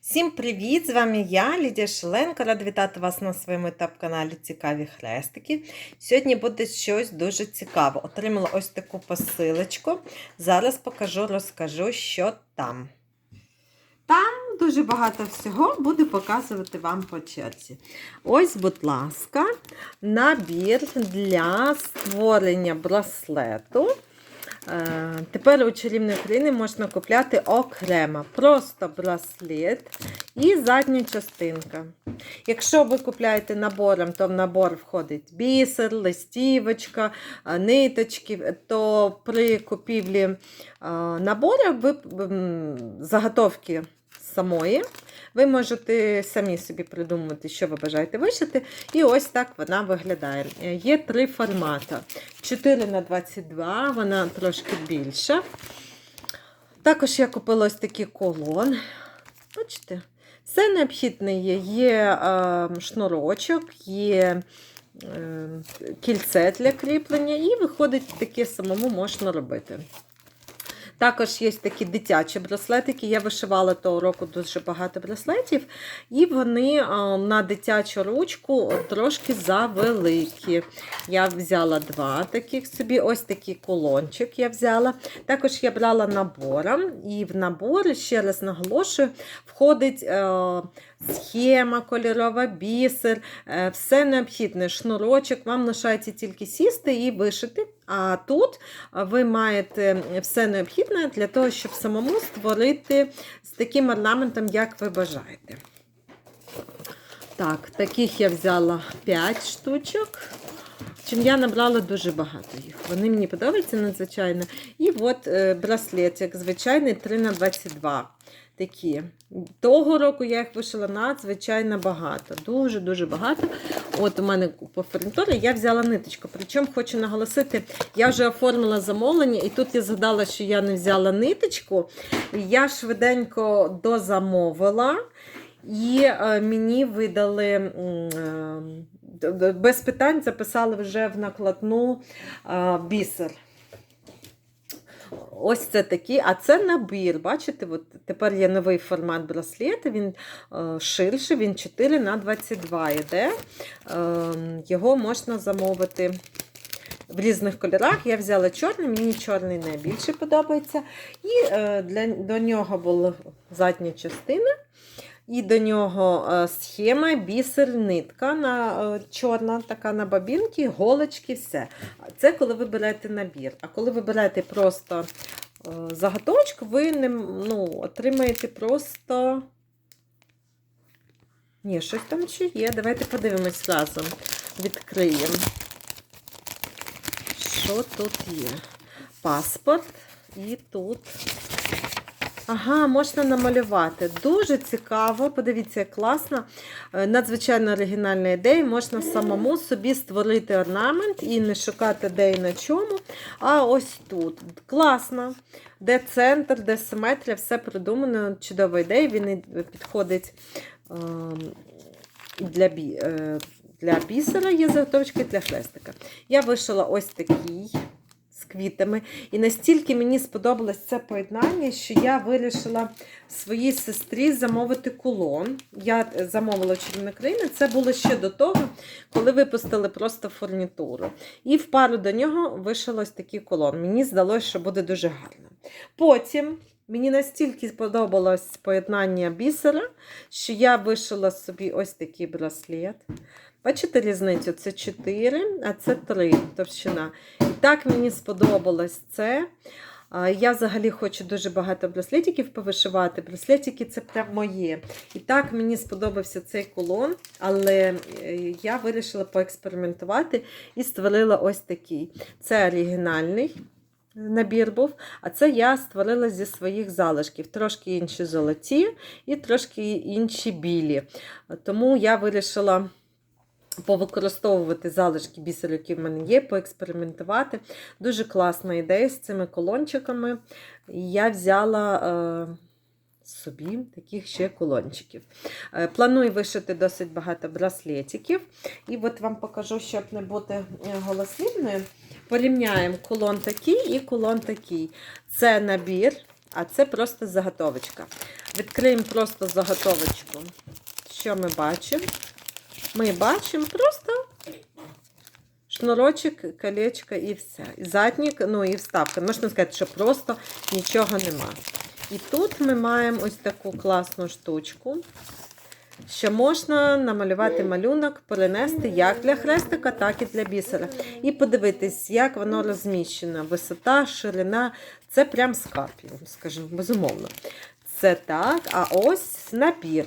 Всім привіт! З вами я, Лідія Шеленко. Рада вітати вас на своєму етап-каналі Цікаві хрестики. Сьогодні буде щось дуже цікаве. Отримала ось таку посилочку. Зараз покажу, розкажу, що там. Там дуже багато всього буду показувати вам по черзі. Ось, будь ласка, набір для створення браслету. Е, Тепер у чарівної України можна купляти окремо просто браслет і задня частинка. Якщо ви купляєте набором, то в набор входить бісер, листівочка, е, ниточки, то при купівлі е, набору ви заготовки самої. Ви можете самі собі придумати, що ви бажаєте вишити. І ось так вона виглядає. Є три формати. 4 на 22 вона трошки більша. Також я купила ось такий колон. Бачите? Все необхідне є. Є е, шнурочок, є е, кільце для кріплення, і виходить, таке самому можна робити. Також є такі дитячі браслетики. Я вишивала того року дуже багато браслетів, і вони а, на дитячу ручку трошки завеликі. Я взяла два таких собі, ось такий колончик я взяла. Також я брала набором, і в набор, ще раз наголошую, входить е, схема кольорова, бісер, е, все необхідне, шнурочок. Вам лишається тільки сісти і вишити. А тут ви маєте все необхідне для того, щоб самому створити з таким орнаментом, як ви бажаєте. Так, таких я взяла 5 штучок. Чим я набрала дуже багато їх. Вони мені подобаються надзвичайно. І от е, браслет, як звичайний, 3 на 22 такі. Того року я їх вишила надзвичайно багато. Дуже-дуже багато. От у мене по фурнітурі я взяла ниточку. Причому хочу наголосити, я вже оформила замовлення, і тут я згадала, що я не взяла ниточку. Я швиденько дозамовила. І е, мені видали е, без питань записали вже в накладну е, бісер. Ось це такий, а це набір. Бачите, от тепер є новий формат браслета, він е, ширший, він 4 на 22 йде. Е, його можна замовити в різних кольорах. Я взяла чорний, мені чорний найбільше подобається. І е, для, до нього була задня частина. І до нього е, схема, бісер, нитка на, е, чорна, така на бабінки, голочки, все. Це коли ви берете набір. А коли ви берете просто е, заготовочку, ви не, ну, отримаєте просто. Ні, щось там ще є. Давайте подивимось разом. Відкриємо. Що тут є? Паспорт і тут. Ага, можна намалювати. Дуже цікаво. Подивіться, як класно. Е, Надзвичайно оригінальна ідея. Можна самому собі створити орнамент і не шукати де і на чому. А ось тут. Класно. Де центр, де симетрія, все придумано. Чудова ідея. Він підходить ем, для, е, для бісера, є заготовочки для хрестика. Я вишила ось такий квітами. І настільки мені сподобалось це поєднання, що я вирішила своїй сестрі замовити кулон. Я е, замовила чарівну країну. Це було ще до того, коли випустили просто фурнітуру. І в пару до нього вишила ось такий кулон. Мені здалося, що буде дуже гарно. Потім. Мені настільки сподобалось поєднання бісера, що я вишила собі ось такий браслет. Бачите різницю? Це 4, а це 3 товщина. Так мені сподобалось це. Я взагалі хочу дуже багато браслетиків повишивати. Браслетики це прям моє. І так мені сподобався цей кулон, але е, я вирішила поекспериментувати і створила ось такий. Це оригінальний набір був, а це я створила зі своїх залишків. Трошки інші золоті і трошки інші білі. Тому я вирішила повикористовувати залишки бісеру, які в мене є, поекспериментувати. Дуже класна ідея з цими колончиками. Я взяла е, собі таких ще колончиків. Е, планую вишити досить багато браслетиків. І от вам покажу, щоб не бути е, голослівною. Порівняємо кулон такий і кулон такий. Це набір, а це просто заготовочка. Відкриємо просто заготовочку. Що ми бачимо? Ми бачимо просто шнурочок, колечко і все. І ну і вставка. Можна сказати, що просто нічого нема. І тут ми маємо ось таку класну штучку, що можна намалювати малюнок, перенести як для хрестика, так і для бісера. І подивитись, як воно розміщено. Висота, ширина. Це прям вам скажу, безумовно. Це так, а ось набір.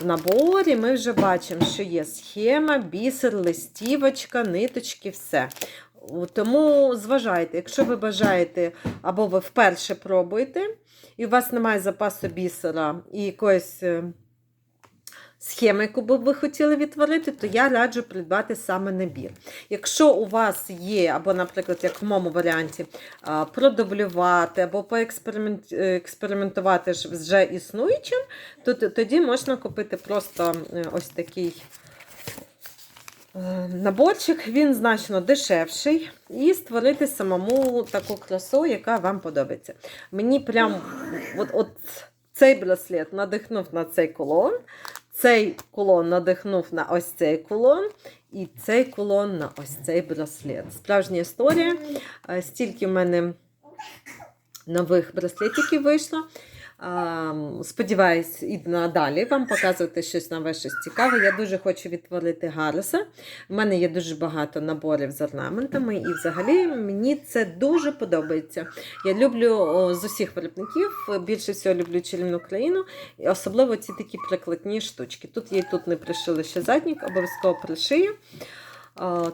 В наборі ми вже бачимо, що є схема, бісер, листівочка, ниточки, все. Тому зважайте, якщо ви бажаєте або ви вперше пробуєте, і у вас немає запасу бісера і якоїсь е, схеми, яку би ви хотіли відтворити, то я раджу придбати саме набір. Якщо у вас є, або, наприклад, як в моєму варіанті, продублювати або поекспериментувати з вже існуючим, то тоді можна купити просто е, ось такий е, наборчик, він значно дешевший, і створити самому таку красу, яка вам подобається. Мені прям от, от цей браслет надихнув на цей кулон, цей кулон надихнув на ось цей кулон, і цей кулон на ось цей браслет. Справжня історія. Е, Стільки в мене нових браслетиків вийшло. Сподіваюсь, і надалі вам показувати щось нове, щось цікаве. Я дуже хочу відтворити Гарреса. У мене є дуже багато наборів з орнаментами, і взагалі мені це дуже подобається. Я люблю з усіх виробників, більше всього люблю чарівну країну, і особливо ці такі прикладні штучки. Тут я і тут не пришила ще заднік, обов'язково пришию.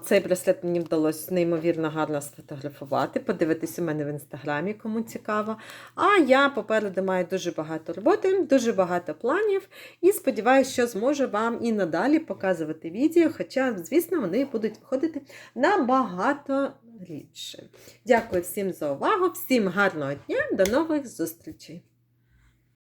Цей браслет мені вдалося неймовірно гарно сфотографувати. Подивитись у мене в інстаграмі, кому цікаво. А я попереду маю дуже багато роботи, дуже багато планів. І сподіваюся, що зможу вам і надалі показувати відео, хоча, звісно, вони будуть виходити набагато рідше. Дякую всім за увагу, всім гарного дня, до нових зустрічей!